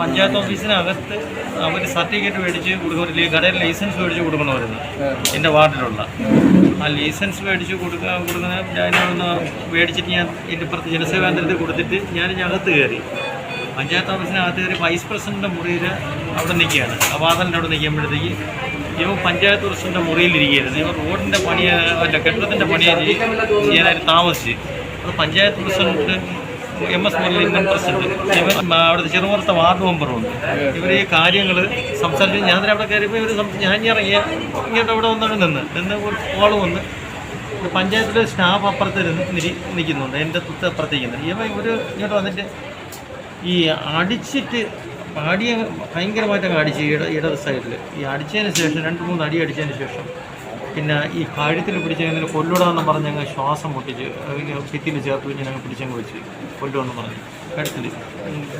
പഞ്ചായത്ത് ഓഫീസിനകത്ത് അവർ certificate മേടിച്ച് കൊടുക്കുന്ന കടയിൽ ലൈസൻസ് മേടിച്ച് കൊടുക്കണമായിരുന്നു എന്റെ വാർഡിലുള്ള. ആ ലൈസൻസ് മേടിച്ച് കൊടുക്കുക കൊടുക്കുന്ന ഞാനൊന്ന് മേടിച്ചിട്ട് ഞാൻ എന്റെ ഇപ്പുറത്ത് ജനസേവാന്തരത്തിൽ കൊടുത്തിട്ട് ഞാൻ ഇതിനകത്ത് കയറി. പഞ്ചായത്ത് ഓഫീസിനകത്ത് കയറി വൈസ് പ്രസിഡന്റിന്റെ മുറിയിൽ അവിടെ നിൽക്കുകയാണ്. ആ വാതിലിന്റെ അവിടെ നിൽക്കുമ്പോഴത്തേക്ക് ഇവ പഞ്ചായത്ത് പ്രസിഡന്റെ മുറിയിലിരിക്കുകയായിരുന്നു ഇവ റോഡിന്റെ പണി അല്ല കെട്ടിടത്തിന്റെ പണി ചെയ്യാനായിട്ട് താമസിച്ച്. അത് panchayat president M S Muralindran president ഇവർ അവിടുത്തെ ചെറുപുറത്തെ വാർഡ് മെമ്പറുണ്ട് ഇവർ ഈ കാര്യങ്ങൾ സംസാരിച്ച് ഞാൻ തന്നെ അവിടെ കയറിയപ്പോൾ ഇവർ ഞാൻ ഇറങ്ങിയ ഇങ്ങോട്ട് അവിടെ വന്നാണ് നിന്ന്. നിന്ന് കോൾ വന്ന് പഞ്ചായത്തിലെ സ്റ്റാഫ് അപ്പുറത്ത് ഇരുന്ന് നിരി- നിൽക്കുന്നുണ്ട്. എന്റെ തൊട്ട് അപ്പുറത്തേക്ക് ഇവ ഇവർ ഇങ്ങോട്ട് വന്നിട്ട് ഈ അടിച്ചിട്ട് അടിയ ഭയങ്കരമായിട്ട് അങ്ങ് അടിച്ച് ഇട ഇടത് സൈഡിൽ ഈ അടിച്ചതിന് ശേഷം രണ്ട് മൂന്ന് അടി അടിച്ചതിന് ശേഷം പിന്നെ ഈ കഴുത്തിൽ പിടിച്ച് ഇങ്ങനെ കൊല്ലുടാന്ന് പറഞ്ഞ് അങ്ങ് ശ്വാസം പൊട്ടിച്ച് ഭിത്തിയിൽ ചേർത്ത് കഴിഞ്ഞ് അങ്ങ് പിടിച്ചങ്ങ് വെച്ച് കൊല്ലുമെന്ന് പറഞ്ഞു. കഴുത്തിൽ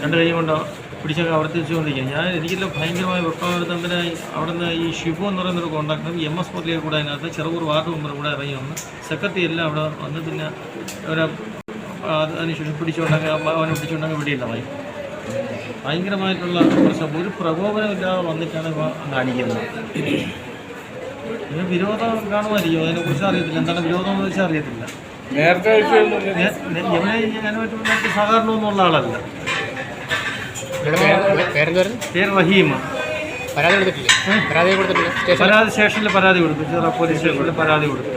രണ്ട് കൈ കൊണ്ട് പിടിച്ചങ്ങ് ആവർത്തിച്ചുകൊണ്ടിരിക്കുക ഞാൻ എനിക്കെല്ലാം ഭയങ്കരമായ വെപ്പാടുത്തതിന് അവിടുന്ന് ഈ ഷിബു എന്ന് പറയുന്നൊരു കോണ്ടാക്ട് എം എസ് മുരളിയെ കൂടെ അതിനകത്ത് ചെറുപൂർ വാർഡ് മെമ്പർ കൂടെ ഇറങ്ങി വന്ന് സെക്രട്ടറി എല്ലാം അവിടെ വന്ന് പിന്നെ അവരെ അതിനുശേഷം പിടിച്ചുകൊണ്ടങ്ങ് അവനെ പിടിച്ചുകൊണ്ടങ്ങ് വിടിയില്ല ഭയങ്കരമായിട്ടുള്ള പ്രശ്നം ഒരു പ്രകോപനമില്ലാതെ വന്നിട്ടാണ് ഇപ്പോൾ അങ്ങ് ഇതിന് വിരോധം കാണുമായിരിക്കും. അതിനെക്കുറിച്ച് അറിയത്തില്ല. എന്താണ് വിരോധം എന്ന് വെച്ചാൽ അറിയത്തില്ല. നേരത്തെ വിഷയമൊന്നുമില്ല. ഞാൻ- ഞാൻ- ഇവനെ ഞാനുമായിട്ട് സഹകരണമൊന്നുള്ള ആളല്ല. പേര്? റഹീമ. പരാതി കൊടുത്തിട്ടില്ലേ? പരാതി കൊടുത്തിട്ടില്ല? പരാതി സ്റ്റേഷനിൽ പരാതി കൊടുത്തു. പോലീസ് സ്റ്റേഷനിൽ പരാതി കൊടുത്തു.